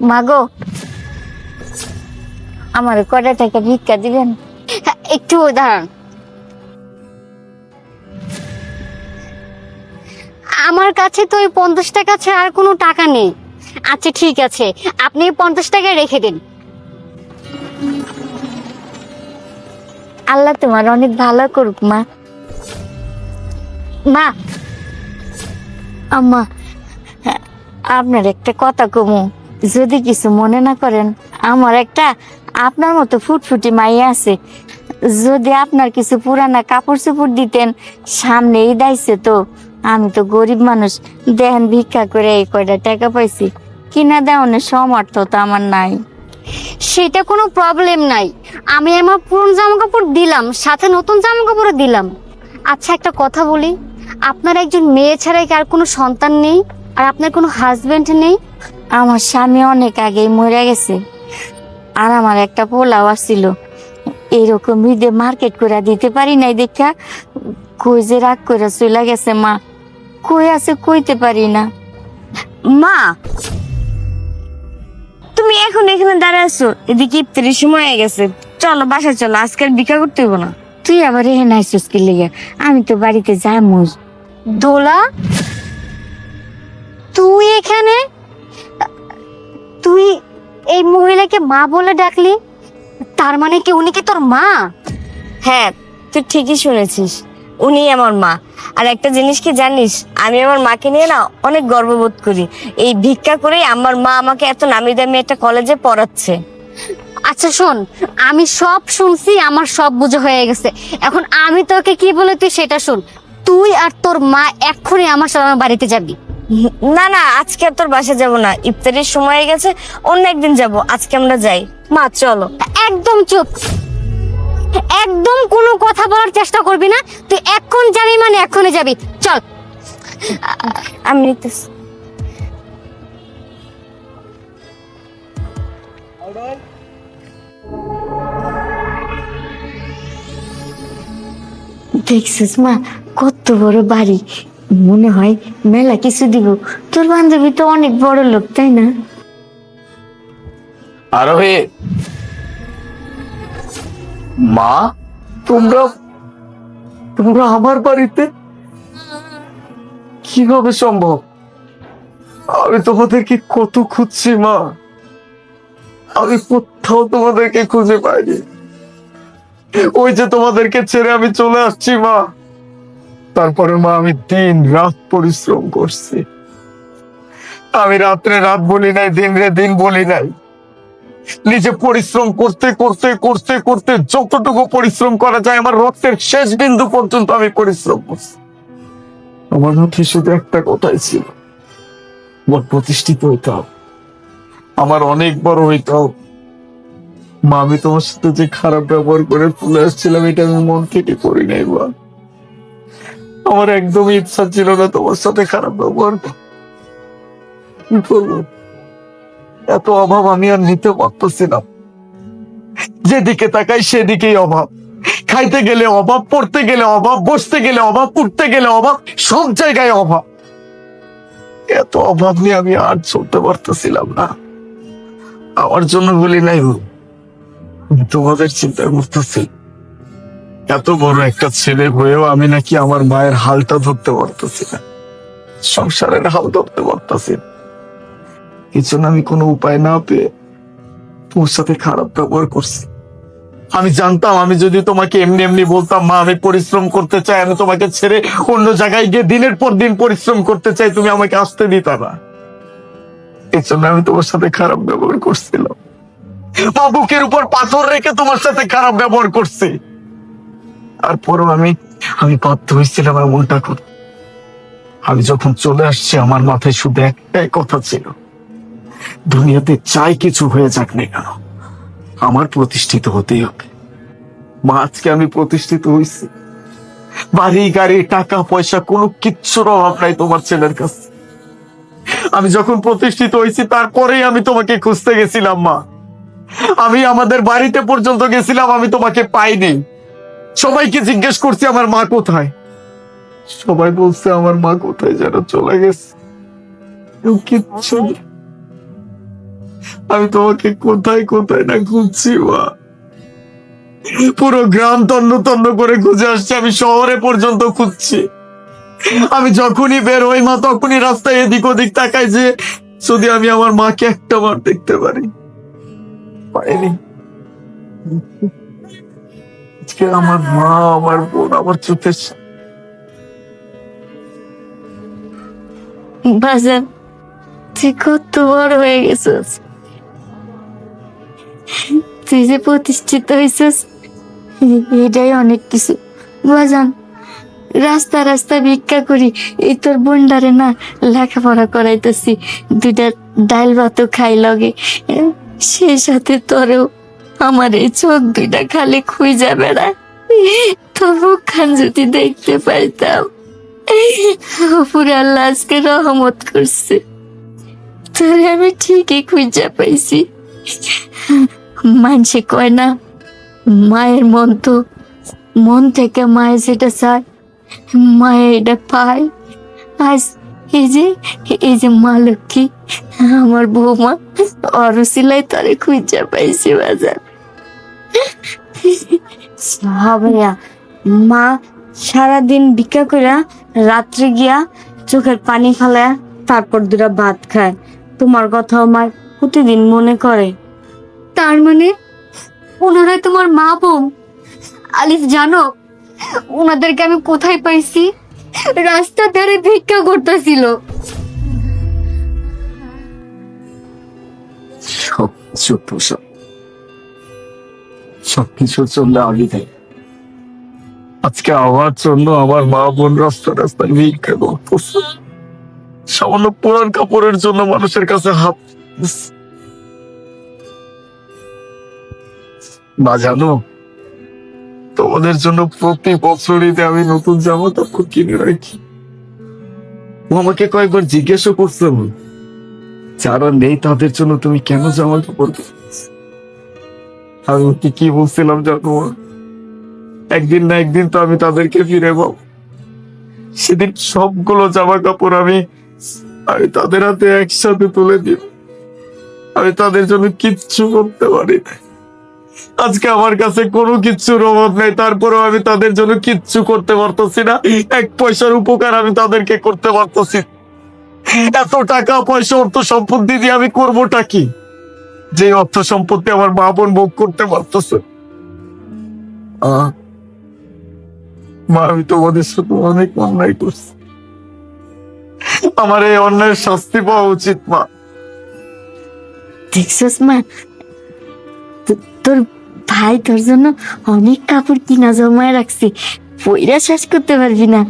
মাগো আমার কয়টা টাকা ভিক্ষা দিবেন? একটু দাঁড়ান। আমার কাছে তো ওই পঞ্চাশ টাকা ছাড়া আর কোনো টাকা নেই। আচ্ছা ঠিক আছে। আপনি পঞ্চাশ টাকা রেখে দিন। আল্লাহ তোমার অনেক ভালো করুক মা। মা। আম্মা আপনার একটা কথা কমু। যদি কিছু মনে না করেন, আমার একটা আপনার মতো ফুটফুটি মাইয়া আছে। যদি আপনার কিছু পুরানা কাপড় চোপড় দিতেন সামনে ঈদ আইছে তো। আমি তো গরিব মানুষ দেন ভিক্ষা করে এই কয়টা টাকা পাইছি। কিনা দেওয়ানোর সমর্থ তো আমার নাই। সেটা কোনো প্রবলেম নাই। আমি আমার পুরনো জামা কাপড় দিলাম, সাথে নতুন জামা কাপড়ও দিলাম। আচ্ছা একটা কথা বলি। আপনার একজন মেয়ে ছাড়া কি আর কোনো সন্তান নেই? আর আপনার কোনো হাজবেন্ড নেই? আমার স্বামী অনেক আগেই মরে গেছে। আর আমার একটা পোলাও আসছিল। এরকম ঈদে মার্কেট করে দিতে পারি নাই দেখা। কই যে রাগ করে চলে গেছে মা। কই আছে কইতে পারি না। মা! তুমি এখন এখানে দাঁড়ায় আছো। এদিকে ইফতারির সময় হয়ে গেছে। চলো বাসা চলো। আজকে আর ভিক্ষা করতে হইব না। তুই আবার এখানে আইসিস কি লেগে? আমি তো বাড়িতে যামুজ দোলা? তুই এখানে? তুই এই মহিলাকে মা বলে ডাকলি? তার মানে কি উনি কি তোর মা? হ্যাঁ তুই ঠিকই শুনেছিস। উনি আমার মা। আর একটা জিনিস কি জানিস? আমি আমার মাকে নিয়ে না অনেক গর্ববোধ করি। এই ভিক্ষা করেই আমার মা আমাকে এত নামি দামি একটা কলেজে পড়াচ্ছে। আচ্ছা শোন আমি সব শুনছি আমার সব বুঝে হয়ে গেছে। এখন আমি তোকে কি বলে তুই সেটা শোন। তুই আর তোর মা এক্ষুনি আমার সাথে আমার বাড়িতে যাবি। না না আজকে আর তোর বাসা যাব না। ইফতারির সময় হয়ে গেছে অন্য একদিন যাব। আজকে আমরা যাই। মা চলো। একদম চুপ। একদম কোনো কথা বলার চেষ্টা করবি না। তুই এখন যাবি মানে এখনই যাবি। চল। আমি নিতেছি। দেখছিস মা কত বড় বাড়ি। মনে হয় মেলা কিছু দিব। তোর বান্ধবী তো অনেক বড় লোক, তাই না? আরোহী! মা, তোমরা তোমরা আমার বাড়িতে? কীভাবে সম্ভব? আমি তোমাদেরকে কত খুঁজছি, মা। আমি কোথাও তোমাদেরকে খুঁজে পাইনি। ওই যে তোমাদেরকে ছেড়ে আমি চলে আসছি, মা। তারপরে মা, আমি দিন রাত পরিশ্রম করছি। আমি রাত্রে রাত বলি নাই দিন রে দিন বলি নাই। নিজে পরিশ্রম করতে করতে করতে করতে যতটুকু পরিশ্রম করা যায়, আমার রক্তের শেষ বিন্দু পর্যন্ত আমি পরিশ্রম করছি। আমার মধ্যে শুধু একটা কথাই ছিল আমার প্রতিষ্ঠিত হইতে হবে। আমার অনেক বড় হইতে হবে। মা, আমি তোমার সাথে যে খারাপ ব্যবহার করে চলে আসছিলাম, এটা আমি মন থেকে করি নাই বা আমার একদমই ইচ্ছা ছিল না তোমার সাথে খারাপ ব্যবহার এত অভাব আমি আর নিতে পারতেছিলাম। যেদিকে তাকাই সেদিকেই অভাব। খাইতে গেলে অভাব, পড়তে গেলে অভাব, বসতে গেলে অভাব, উঠতে গেলে অভাব, সব জায়গায় অভাব। এত অভাব নিয়ে আমি আর চলতে পারতেছিলাম না। আমার জন্য বলি নাই তোমাদের চিন্তা করতেছি এত বড় একটা ছেলে হয়েও আমি নাকি আমার মায়ের হালটা ধরতে পারতেছি না। সংসারের হাল ধরতে পারতেছি কিছু না আমি কোনো উপায় না পেয়ে তোমার সাথে খারাপ ব্যবহার করছি। আমি জানতাম, আমি যদি তোমাকে এমনি এমনি বলতাম, মা, আমি পরিশ্রম করতে চাই, আমি তোমাকে ছেড়ে অন্য জায়গায় গিয়ে দিনের পর দিন পরিশ্রম করতে চাই, তুমি আমাকে আসতে দিতা না। এই জন্য আমি তোমার সাথে খারাপ ব্যবহার করছিলাম। মা বুকের উপর পাথর রেখে তোমার সাথে খারাপ ব্যবহার করছি। তারপরও আমি আমি বাধ্য হয়েছিলাম এমনটা করতে। আমি যখন চলে আসছি, আমার মাথায় শুধু একটাই কথা ছিল, দুনিয়াতে চাই কিছু হয়ে যাক না কেন, আমার প্রতিষ্ঠিত হতেই হবে। মা, আজকে আমি প্রতিষ্ঠিত হয়েছি। বাড়ি, গাড়ি, টাকা, পয়সা, কোনো কিচ্ছুর অভাব নাই তোমার ছেলের কাছে। আমি যখন প্রতিষ্ঠিত হয়েছি, তারপরেই আমি তোমাকে খুঁজতে গেছিলাম, মা। আমি আমাদের বাড়িতে পর্যন্ত গেছিলাম, আমি তোমাকে পাইনি। সবাইকে জিজ্ঞেস করছি, আমার মা কোথায়? সবাই বলছে, আমার মা কোথায় যেন চলে গেছে? আমি তোমাকে কোথায় কোথায় না খুঁজছি, মা। পুরো গ্রাম তন্ন তন্ন করে খুঁজে আসছে, আমি শহরে পর্যন্ত খুঁজছি। আমি যখনই বের হই, মা, তখনই রাস্তায় এদিক ওদিক তাকাই যে, যদি আমি আমার মাকে একটা বার দেখতে পারি। পাইনি। আজকে আমার মা, আমার বোন, আমার চোখের। বাজান তুই কত বড় হয়ে গেছিস। তুই যে প্রতিষ্ঠিত হয়েছিস, এটাই অনেক কিছু। বাজান রাস্তা রাস্তা ভিক্ষা করি, এই তোর বোনডারে না লেখাপড়া করাইতেছি, দুইটা ডাল ভাতও খাই লগে। সেই সাথে তোরেও আমার এই চোখ দুইটা খালি খুঁজা না। তবু খান যদি দেখতে পাইতাম। পুরো আল্লাহ আজকে রহমত করছে। তোরে আমি ঠিকই খুঁজে পাইছি। মানসে কয় না, মায়ের মন তো, মন থেকে মায়ের যেটা চায় মায়ের এটা পায়। আজ এই যে এই যে মা লক্ষ্মী, আমার বৌমা অরসিলাই তারে খুঁজে পাইছি বাজার। ভাইয়া মা সারাদিন ভিক্ষা কইরা রাত্রে গিয়া চোখের পানি ফালায় তারপর দুটা ভাত খায়। তোমার কথা আমার প্রতিদিন মনে করে। তার মানে? ওনারাই তোমার মা বোন? আলিফ জানো ওনাদেরকে আমি কোথায় পাইছি? রাস্তার ধারে ভিক্ষা করতেছিল। সব ছোট সব সবকিছুর জন্য আমি দেয়। আজকে আমার জন্য আমার মা বোন রাস্তা রাস্তায় ভিক্ষা করতেছে সামান্য পুরান কাপড়ের জন্য মানুষের কাছে হাত না জানো, তোমাদের জন্য প্রতি বছরইতে আমি নতুন জামা কাপড় কিনে রাখি। ও আমাকে কয়েকবার জিজ্ঞাসা করছে যারা নেই তাদের জন্য তুমি কেন জামা কাপড়? আমি ওকে কি বলছিলাম জানো? একদিন না একদিন তো আমি তাদেরকে ফিরে পাবো। সেদিন সবগুলো জামা কাপড় আমি আমি তাদের হাতে একসাথে তুলে দিব। আমি তাদের জন্য কিচ্ছু করতে পারি না। আজকে আমার কাছে কোনো কিচ্ছুর অভাব নাই, তারপরেও আমি তাদের জন্য কিচ্ছু করতে পারতেছি না। এক পয়সার উপকার আমি তাদেরকে করতে পারতেছি। এত টাকা পয়সা অর্থ সম্পত্তি দিয়ে আমি করবোটা কি? যে অর্থ সম্পত্তি আমার মা বোন ভোগ করতে পারতেছে। মা আমি তোমাদের সাথে অনেক অন্যায় করছি। আমার এই অন্যায়ের শাস্তি পাওয়া উচিত মা। দেখছিস মা। তোর ভাই তোর জন্য অনেক কাপড় কিনা জমায় রাখছি। পইরা শেষ করতে পারবি না।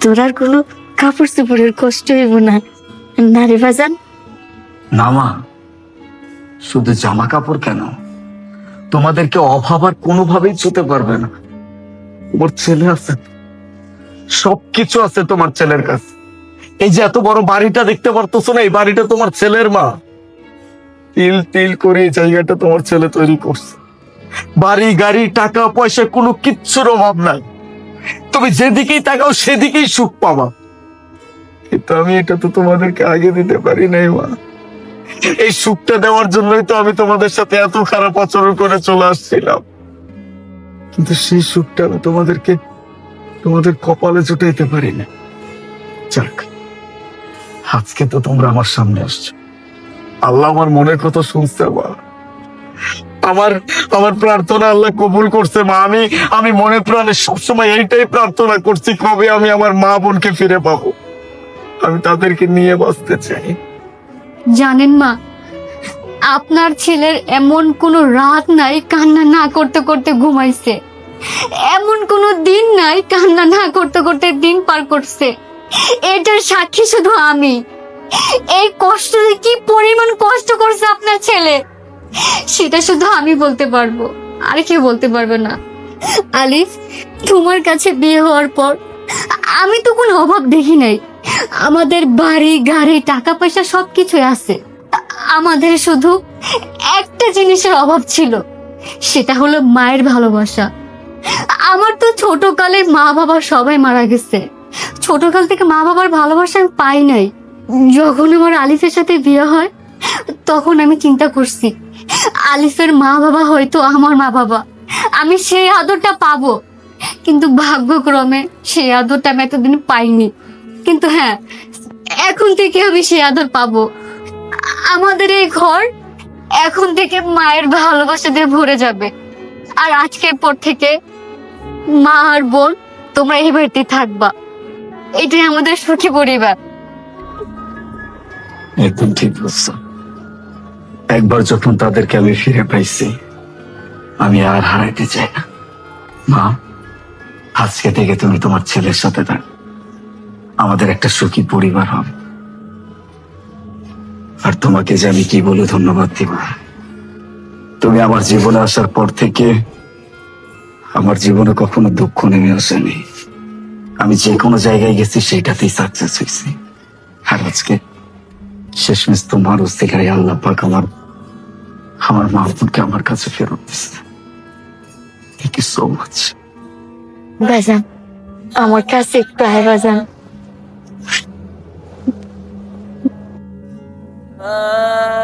তোর আর কোনো কাপড় চোপড়ের কষ্ট হইব না। না রে বাজান না মা। শুধু জামা কাপড় কেন? তোমাদেরকে অভাব আর কোনোভাবেই ছুতে পারবে না। তোমার ছেলে আছে। সবকিছু আছে তোমার ছেলের কাছে। এই যে এত বড় বাড়িটা দেখতে পারতেছো না, এই বাড়িটা তোমার ছেলের মা। তিল তিল করে এই জায়গাটা তোমার ছেলে তৈরি করছে। বাড়ি, গাড়ি, টাকা, পয়সা, কোনো কিচ্ছুর অভাব নাই। তুমি যেদিকেই তাকাও সেদিকেই সুখ পাবা। কিন্তু আমি এটা তো তোমাদেরকে আগে দিতে পারি নাই, মা। এই সুখটা দেওয়ার জন্যই তো আমি তোমাদের সাথে এত খারাপ আচরণ করে চলে আসছিলাম। কিন্তু সেই সুখটা আমি তোমাদেরকে, তোমাদের কপালে জুটাইতে পারি না। যাক, আজকে তো তোমরা আমার সামনে আসছো। আল্লাহ আমার মনের কথা শুনছে মা আমার আমার প্রার্থনা আল্লাহ কবুল করছে মা। আমি আমি মনে প্রাণে সবসময় এইটাই প্রার্থনা করছি কবে আমি আমার মা বোনকে ফিরে পাবো। আমি তাদেরকে নিয়ে বাঁচতে চাই। জানেন মা, আপনার ছেলের এমন কোনো রাত নাই কান্না না করতে করতে ঘুমাইছে। এমন কোনো দিন নাই কান্না না করতে করতে দিন পার করছে। এটার সাক্ষী শুধু আমি। এই কষ্ট কি পরিমাণ কষ্ট করছে আপনার ছেলে, সেটা শুধু আমি বলতে পারব, আর কেউ বলতে পারবে না। আলিফ, তোমার কাছে বিয়ে হওয়ার পর আমি তো কোনো অভাব দেখি নাই। আমাদের বাড়ি, গাড়ি, টাকা, পয়সা সবকিছুই আছে। আমাদের শুধু একটা জিনিসের অভাব ছিল, সেটা হলো মায়ের ভালোবাসা। আমার তো ছোটকালে মা বাবা সবাই মারা গেছে। ছোটকাল থেকে মা বাবার ভালোবাসা আমি পাই নাই। যখন আমার আলিফের সাথে বিয়ে হয়, তখন আমি চিন্তা করছি, আলিফের মা বাবা হয়তো আমার মা বাবা। আমি সেই আদরটা পাবো, কিন্তু ভাগ্যক্রমে সেই আদরটা আমি এতদিন পাইনি। কিন্তু হ্যাঁ এখন থেকে আমি সেই আদর পাবো। আমাদের এই ঘর এখন থেকে মায়ের ভালোবাসা দিয়ে ভরে যাবে। আর আজকের পর থেকে মা আর বোন, তোমরা এই বাড়িতে থাকবা। এটাই আমাদের সুখী পরিবার। একদম ঠিক বলছো। একবার যখন তাদেরকে আমি ফিরে পাইছি, আমি আর হারাইতে চাই না। মা, আজকে থেকে তুমি তোমার ছেলের সাথে থাক। আমাদের একটা সুখী পরিবার হবে আর তোমাকে যে আমি কি বলে ধন্যবাদ দিব? তুমি আমার জীবনে আসার পর থেকে আমার জীবনে কখনো দুঃখ নেমে আসেনি। আমি যে কোনো জায়গায় গেছি সেটাতেই সাকসেস হয়েছি। আর আজকে শেষমেশ তোমার উস্তিকায় আল্লাহ পাক আমার আমার মাহবুবকে আমার কাছে ফেরত দিচ্ছে থ্যাংক ইউ সো মাচ বাজান আমার কাছে একটু আয় বাজান 啊